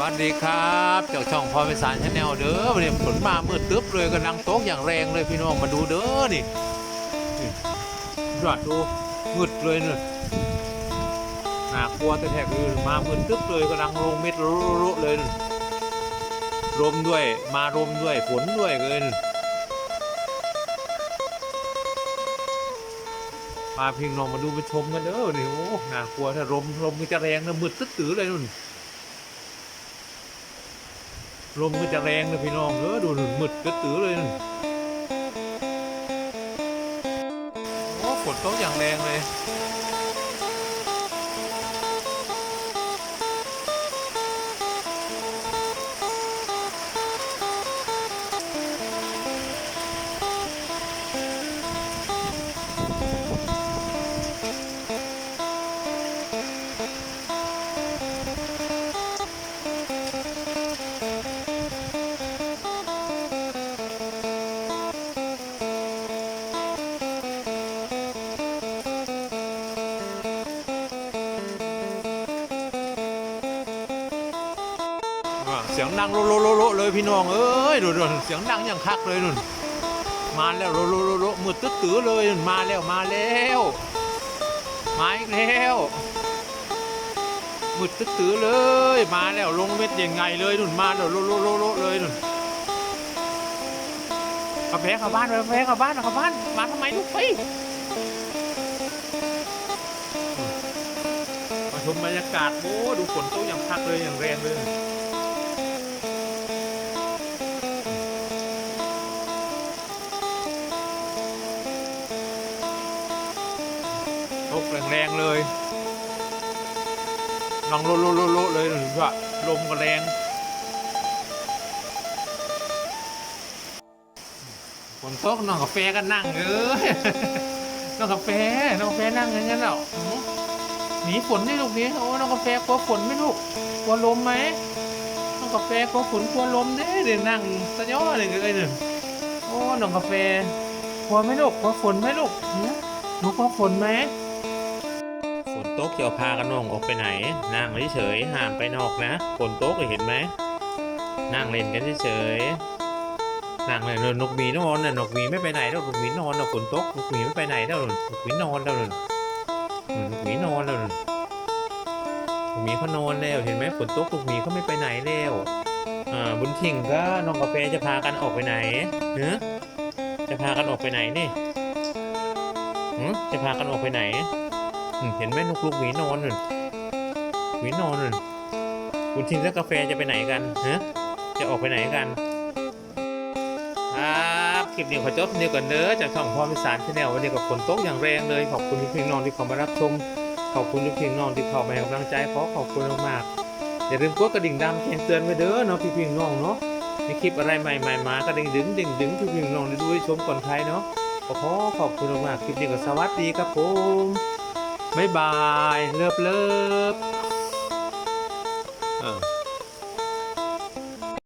วัสดีครับเจ้าช่องพอเป็นสารชาแนลเด้อวันนี้ฝนมามืดตึ๊บเลยกำลังตกอย่างแรงเลยพี่น้องมาดูเด้อนี่นี่ยอดดูมืดเลยเนี่ยน่ากลัวแต่แท้คือมามืดตึ๊บเลยกำลังลงเม็ดรุๆเลยลมด้วยมาลมด้วยฝนด้วยเลยนี่มาพิงน้องมาดูมาชมกันเด้อนี่โอ้น่ากลัวถ้าลมลมมันจะแรงนะมืดตึ๊ดตื้อเลยนู่น ลมก็จะแรงเลยพี่น้องเออดูหนุนมืดกระตือเลยโอ้ฝนตกอย่างแรงเลย เสียงดังโลโลโลโลเลยพี่น้องเอ้ยดูดูเสียงดังอย่างคักเลยนุ่นมาแล้วโลโลโลโลมืดตึ๊ดตื้อเลยนุ่นมาแล้วมาแล้วมาอีกแล้วมืดตึ๊ดตื้อเลยมาแล้วลงเม็ดยังไงเลยนุ่นมาแล้วโลโลโลโลเลยนุ่นกาแฟเข้าบ้านกาแฟเข้าบ้านข้าบ้านมาทำไมลูกไปมาชมบรรยากาศโอ้ดูฝนตกอย่างคักเลยอย่างแรงเลย กแรงๆเลยลองโลโลโลเลยหรือว่าลมก็แรงฝนตกน้องกาแฟก็นั่งเอ้ยน้องกาแฟน้องกาแฟนั่งอย่างนั้นเหรอหือหนีฝนนี่ลูกนี้โอ้น้องกาแฟกลัวฝนไหมลูกกลัวลมไหมน้องกาแฟกลัวฝนกลัวลมเด้เดี๋ยวนั่งสะย้อเลยเลยเนี่ยโอ้น้องกาแฟกลัวไหมลูกกลัวฝนไหมลูกหนูกลัวฝนไหม ตกจะเอาพากันน้องออกไปไหน นั่งเฉยๆห้ามไปนอกนะฝนตกเห็นไหมนั่งเล่นกันเฉยๆนั่งเลยนกหมีนอนน่ะนกหมีไม่ไปไหนแล้วนกหมีนอนแล้วฝนตกนกหมีไม่ไปไหนแล้วนกหมีนอนแล้วนนกหมีนอนแล้วนกหมีเขานอนแล้วเห็นไหมฝนตกนกหมีเขาไม่ไปไหนแล้วอ่าบุญทิ้งก็น้องกาแฟจะพากันออกไปไหนเนอะจะพากันออกไปไหนนี่หือจะพากันออกไปไหน เห็นไหมนกลูกหมีนอนน่ะหมีนอนน่ะคุณทิมและกาแฟจะไปไหนกันฮะจะออกไปไหนกันครับคลิปนี้ขอจบเดียวกันเด้อจากช่องพรมิสารชาแนลวันนี้กับฝนตกอย่างแรงเลย ขอบคุณพี่น้องที่เข้ามารับชมขอบคุณพี่น้องที่เข้ามาให้กำลังใจขอขอบคุณมากๆอย่าลืมกดกระดิ่งดำแจ้งเตือนไว้เด้อเนาะพี่พี่น้องเนาะมีคลิปอะไรใหม่ๆมากระดิ่งดึงดึงดึงพี่พี่น้องได้ดูให้ชมก่อนใครเนาะขอขอบคุณมากคลิปนี้ก็สวัสดีครับผม บายบาย เลิฟเลิฟ